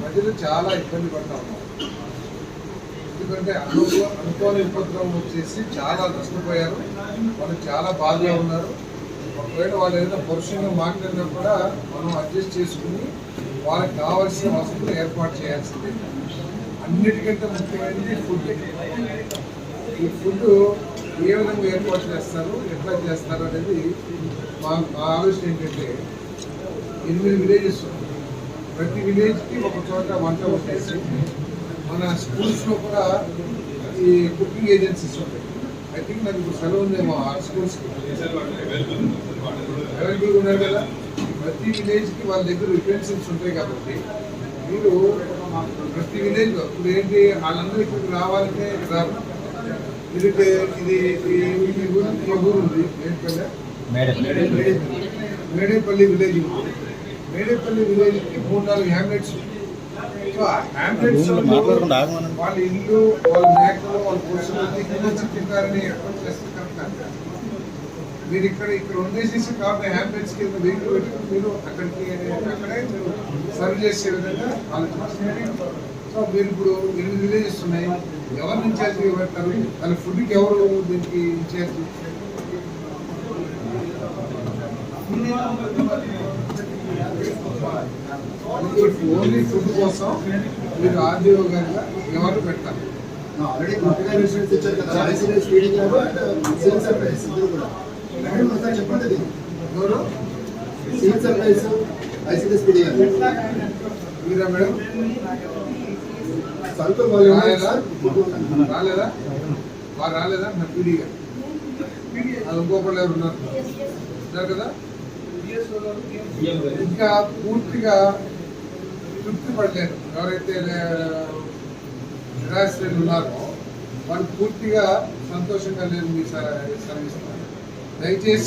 ప్రజలు చాలా ఇబ్బంది పడతా ఉన్నారు. ఎందుకంటే అనుకో అనుకోని ఉపద్రవం వచ్చేసి చాలా నష్టపోయారు. వాళ్ళు చాలా బాధగా ఉన్నారు. ఒకవేళ వాళ్ళు ఏదైనా పరుషంగా మాట్లాడినా కూడా మనం అడ్జస్ట్ చేసుకుని వాళ్ళకి కావాల్సిన వసతులు ఏర్పాటు చేయాల్సిందే. అన్నిటికంటే ముఖ్యమైనది ఫుడ్ ఈ ఫుడ్ ఏ విధంగా ఏర్పాటు చేస్తారు ఎట్లా చేస్తారు అనేది మా మా ఆలోచన ఏంటంటే ఎనిమిది విలేజెస్ ఉన్నాయి. ప్రతి విలేజ్కి ఒక చోట వంట వచ్చేసి మన స్కూల్స్లో కూడా ఈ కుకింగ్ ఏజెన్సీస్ ఉంటాయి. ఐ థింక్ నాకు ఇప్పుడు సెలవు ఉందేమో ఆ స్కూల్స్కి అవైలబుల్గా ఉన్నారు కదా? ప్రతి విలేజ్కి వాళ్ళ దగ్గర యుటెన్సిల్స్ ఉంటాయి కాబట్టి మీరు ప్రతి విలేజ్లో ఇప్పుడు ఏంటి వాళ్ళందరూ ఇక్కడికి రావాలంటే రారు. ఇది ఇది ఊరు ఉంది. మేడేపల్లి విలేజ్ ఉంది. మేడేపల్లి విలేజ్కి మూడు నాలుగు హ్యామ్లెట్స్ హ్యామ్లెట్స్. వాళ్ళ ఇల్లు వాళ్ళ మేకలు వాళ్ళ పురుషులు వచ్చి తింటారని ఎక్కడ చేస్తే కరెక్ట్ కాదు. మీరు ఇక్కడ ఇక్కడ ఉండేసేసి కాబట్టి హ్యామ్లెట్స్ కింద వెహికల్ పెట్టుకుని మీరు అక్కడికి అక్కడే మీరు సర్వ్ చేసే విధంగా ఆలోచించారు సో మీరు ఇప్పుడు ఎనిమిది విలేజెస్ ఉన్నాయి? ఎవరిని ఇన్ఛార్జ్ పెడతారు? వాళ్ళ ఫుడ్కి ఎవరు దీనికి ఇన్ఛార్జ్ ఓన్లీ ఫుడ్ కోసం మీరు ఆర్డీఓ గారిగా ఎవరు పెట్టాలి? ఆల్రెడీ ఇన్సూరెన్స్ ఇచ్చారు కదా ICDS feeding and civil supplies ఇద్దరు కూడా. మేడం ఒకసారి చెప్పండి అది. ఎవరు? సివిల్ సప్లైస్ ఫీడింగ్ గారు మీరా మేడం? వాళ్ళు రాలేదా? రాలేదా? వారు రాలేదా? నా పీడీ గారు. అది ఇంకొకళ్ళు ఎవరు ఉన్నారు కదా? ఇంకా పూర్తిగా తృప్తి పడలేరు ఎవరైతే నిరాశ్రయులు ఉన్నారో వాళ్ళు పూర్తిగా సంతోషంగా లేరు మీ సర్వీస్ దయచేసి